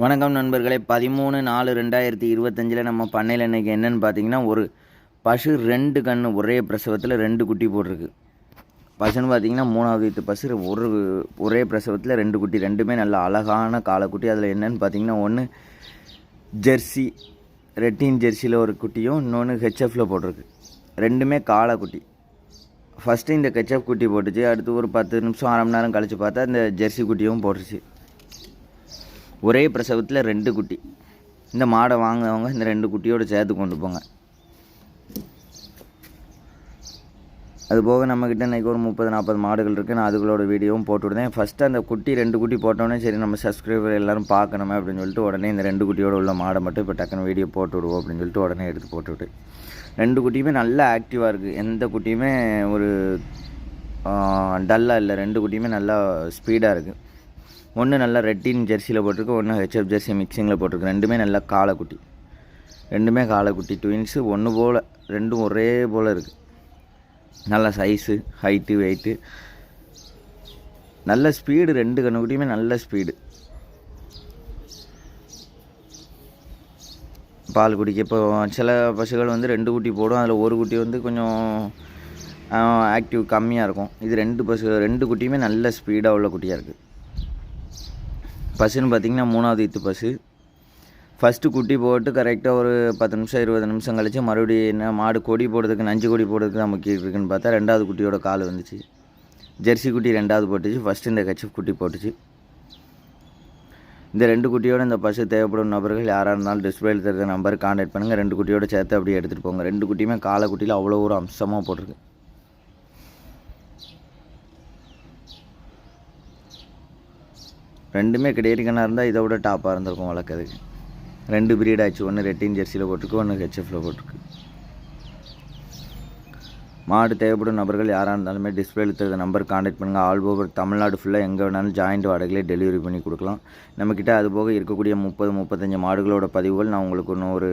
வணக்கம் நண்பர்களே. பதிமூணு நாலு ரெண்டாயிரத்தி இருபத்தஞ்சில் நம்ம பண்ணையில் இன்றைக்கி என்னென்னு பார்த்தீங்கன்னா ஒரு பசு ரெண்டு கன்று ஒரே பிரசவத்தில் ரெண்டு குட்டி போட்டிருக்கு. பசுன்னு பார்த்தீங்கன்னா மூணாவது வீட்டு பசு ஒரு ஒரே பிரசவத்தில் ரெண்டு குட்டி ரெண்டுமே நல்ல அழகான காளைக்குட்டி அதில் என்னென்னு பார்த்தீங்கன்னா ஒன்று ஜெர்சி ரெட்டின் ஜெர்சியில் ஒரு குட்டியும் இன்னொன்று ஹெச்எஃப்பில் போட்டிருக்கு. ரெண்டுமே காளைக்குட்டி ஃபஸ்ட்டு இந்த ஹெச்எஃப் குட்டி போட்டுச்சு அடுத்து ஒரு பத்து நிமிஷம் அரை மணி நேரம் கழித்து பார்த்தா இந்த ஜெர்சி குட்டியும் போட்டுருச்சு. ஒரே பிரசவத்தில் ரெண்டு குட்டி. இந்த மாடை வாங்கினவங்க இந்த ரெண்டு குட்டியோடு சேர்த்து கொண்டு போங்க. அதுபோக நம்மக்கிட்ட இன்றைக்கி ஒரு முப்பது நாற்பது மாடுகள் இருக்குது நான் அதுகளோட வீடியோவும் போட்டு விடுதேன் ஃபஸ்ட்டு அந்த குட்டி ரெண்டு குட்டி போட்டோன்னே சரி நம்ம சப்ஸ்கிரைபர் எல்லோரும் பார்க்கணுமே அப்படின்னு சொல்லிட்டு உடனே இந்த ரெண்டு குட்டியோட உள்ள மாடை மட்டும் இப்போ டக்குன்னு வீடியோ போட்டு விடுவோம் அப்படின்னு சொல்லிட்டு உடனே எடுத்து போட்டுவிட்டு ரெண்டு குட்டியுமே நல்லா ஆக்டிவாக இருக்குது எந்த குட்டியுமே ஒரு டல்லாக இல்லை. ரெண்டு குட்டியுமே நல்லா ஸ்பீடாக இருக்குது ஒன்று நல்லா ரெட்டின் ஜெர்சியில் போட்டிருக்கு ஒன்று ஹெச்எஃப் ஜெர்சி மிக்சிங்கில் போட்டிருக்கு. ரெண்டுமே நல்லா காலைக்குட்டி. ரெண்டுமே காலைக்குட்டி ட்வின்ஸு ஒன்று போல் ரெண்டும் ஒரே போல் இருக்குது நல்ல சைஸு ஹைட்டு வெயிட்டு நல்ல ஸ்பீடு ரெண்டு கண்ணுக்குட்டியுமே நல்ல ஸ்பீடு பால் குடிக்க இப்போ சில பசுகள் வந்து ரெண்டு குட்டி போடும். அதில் ஒரு குட்டி வந்து கொஞ்சம் ஆக்டிவ் கம்மியாக இருக்கும். இது ரெண்டு பசு ரெண்டு குட்டியுமே நல்ல ஸ்பீடாக உள்ள குட்டியாக இருக்குது பசுன்னு பார்த்திங்கன்னா மூணாவது இத்து பசு ஃபஸ்ட்டு குட்டி போட்டு கரெக்டாக ஒரு பத்து நிமிஷம் இருபது நிமிஷம் கழிச்சு மறுபடியும் என்ன மாடு கொடி போடுறதுக்கு நஞ்சு கொடி போடுறதுக்கு தான் முக்கியம் இருக்குன்னு பார்த்தா ரெண்டாவது குட்டியோட கால் வந்துச்சு. ஜெர்சி குட்டி ரெண்டாவது போட்டுச்சு ஃபஸ்ட்டு இந்த கட்சி குட்டி போட்டுச்சு. இந்த ரெண்டு குட்டியோட இந்த பசு தேவைப்படும் நபர்கள் யாராக இருந்தாலும் டிஸ்பிளேல தெரிஞ்ச நம்பர் கான்டாக்ட் பண்ணுங்கள் ரெண்டு குட்டியோட சேர்த்து அப்படியே எடுத்துகிட்டு போங்க. ரெண்டு குட்டியுமே காலை குட்டியில் அவ்வளோ ஒரு அம்சமாக போட்டிருக்கு. ரெண்டுமே கிடையாதுக்கண்ணா இருந்தால் இதை விட டாப்பாக இருந்திருக்கும் வளர்க்கறதுக்கு ரெண்டு பீரியட் ஆச்சு. ஒன்று ரெட்டின் ஜெர்சியில் போட்டிருக்கு ஒன்று ஹெச்எஃப்பில் போட்டிருக்கு. மாடு தேவைப்படும் நபர்கள் யாராக இருந்தாலுமே டிஸ்பிளேல இருக்கிற நம்பர் காண்டாக்ட் பண்ணுங்கள் ஆல் ஓவர் தமிழ்நாடு ஃபுல்லாக எங்கே வேணாலும் ஜாயிண்ட் வாடகையிலே டெலிவரி பண்ணி கொடுக்கலாம். நம்மக்கிட்ட அது போக இருக்கக்கூடிய முப்பது முப்பத்தஞ்சு மாடுகளோட பதிவுகள் நான் உங்களுக்கு இன்னும் ஒரு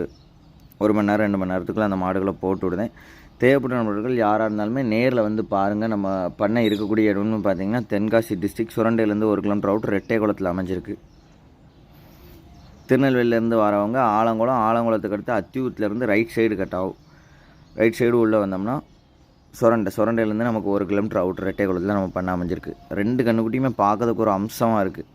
ஒரு மணி நேரம் ரெண்டு மணி நேரத்துக்குள்ள அந்த மாடுகளை போட்டு விடுதேன் தேவைப்பட்ட நபர்கள் யாராக இருந்தாலுமே நேரில் வந்து பாருங்கள் நம்ம பண்ண இருக்கக்கூடிய இடம்னு பார்த்தீங்கன்னா தென்காசி டிஸ்ட்ரிக் சுரண்டையிலேருந்து ஒரு கிலோமீட்டர் அவுட் ரெட்டை குளத்தில் அமைஞ்சிருக்கு. திருநெல்வேலியிலேருந்து வரவங்க ஆலங்குளம் ஆலங்குளத்துக்கு அடுத்து அத்தியூத்துலேருந்து ரைட் சைடு கட் ஆகும் ரைட் சைடு உள்ளே வந்தோம்னா சுரண்டை சுரண்டையிலேருந்து நமக்கு ஒரு கிலோமீட்டர் அவுட் ரெட்டை குளத்தில் நம்ம பண்ண அமைஞ்சிருக்கு. ரெண்டு கண்ணுக்குட்டியுமே பார்க்கறதுக்கு ஒரு அம்சமாக இருக்குது